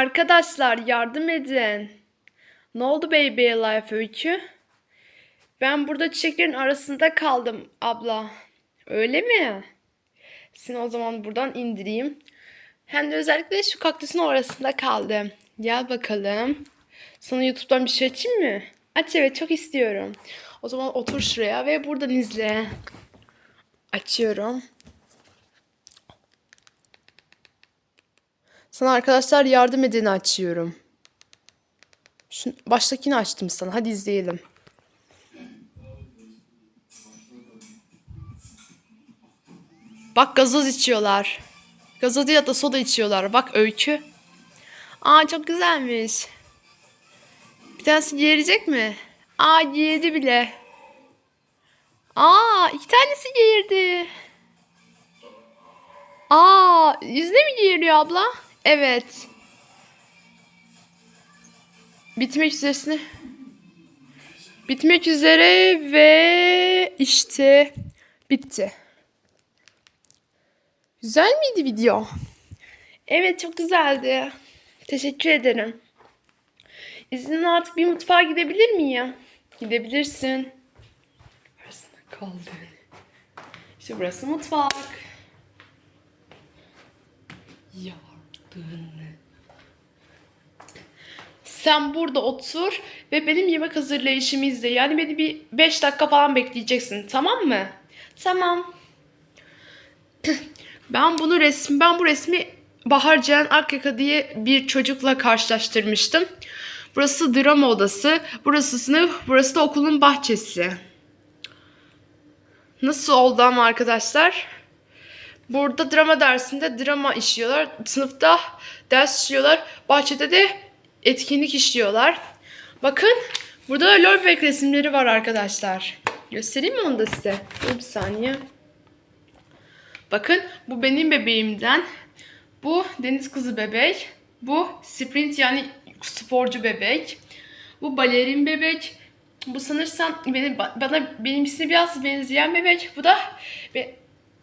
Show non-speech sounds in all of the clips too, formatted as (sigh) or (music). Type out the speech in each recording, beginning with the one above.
Arkadaşlar yardım edin. Ne oldu Baby Life öykü? Ben burada çiçeklerin arasında kaldım abla. Öyle mi? Seni o zaman buradan indireyim. Hem de özellikle şu kaktüsün arasında kaldım. Gel bakalım. Sana YouTube'dan bir şey açayım mı? Aç evet çok istiyorum. O zaman otur şuraya ve buradan izle. Açıyorum. Sana arkadaşlar yardım edeni açıyorum. Şu baştakini açtım sana. Hadi izleyelim. Bak gazoz içiyorlar. Gazoz değil da soda içiyorlar. Bak öykü. Aa çok güzelmiş. Bir tanesi geğirecek mi? Aa geğirdi bile. Aa iki tanesi geğirdi. Aa yüzde mi geğiriyor abla? Evet. Bitmek üzeresine. Bitmek üzere ve işte bitti. Güzel miydi video? Evet çok güzeldi. Teşekkür ederim. İzninle artık bir mutfağa gidebilir miyim? Gidebilirsin. Arasına kaldı. İşte burası mutfak. Sen burada otur ve benim yemek hazırlayışımı izle. Yani beni bir 5 dakika falan bekleyeceksin. Tamam mı? Tamam. (clears throat) Ben bunu resmi ben bu resmi Bahar Ceren Akyaka diye bir çocukla karşılaştırmıştım. Burası drama odası, burası sınıf, burası da okulun bahçesi. Nasıl oldu ama arkadaşlar? Burada drama dersinde drama işliyorlar. Sınıfta ders işliyorlar. Bahçede de etkinlik işliyorlar. Bakın burada da lol bebek resimleri var arkadaşlar. Göstereyim mi onu da size? Dur bir saniye. Bakın bu benim bebeğimden. Bu deniz kızı bebek. Bu sprint yani sporcu bebek. Bu balerin bebek. Bu sanırsam benim, bana benimkisine biraz benzeyen bebek. Bu da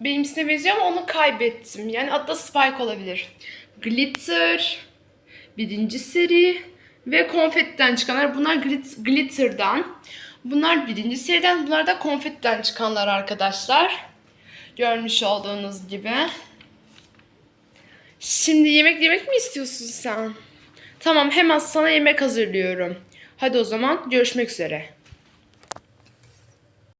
benimkisine benziyor ama onu kaybettim. Yani hatta Spike olabilir. Glitter. Birinci seri. Ve konfetten çıkanlar. Bunlar glit, Glitter'dan. Bunlar birinci seriden. Bunlar da konfetten çıkanlar arkadaşlar. Görmüş olduğunuz gibi. Şimdi yemek yemek mi istiyorsun sen? Tamam hemen sana yemek hazırlıyorum. Hadi o zaman görüşmek üzere.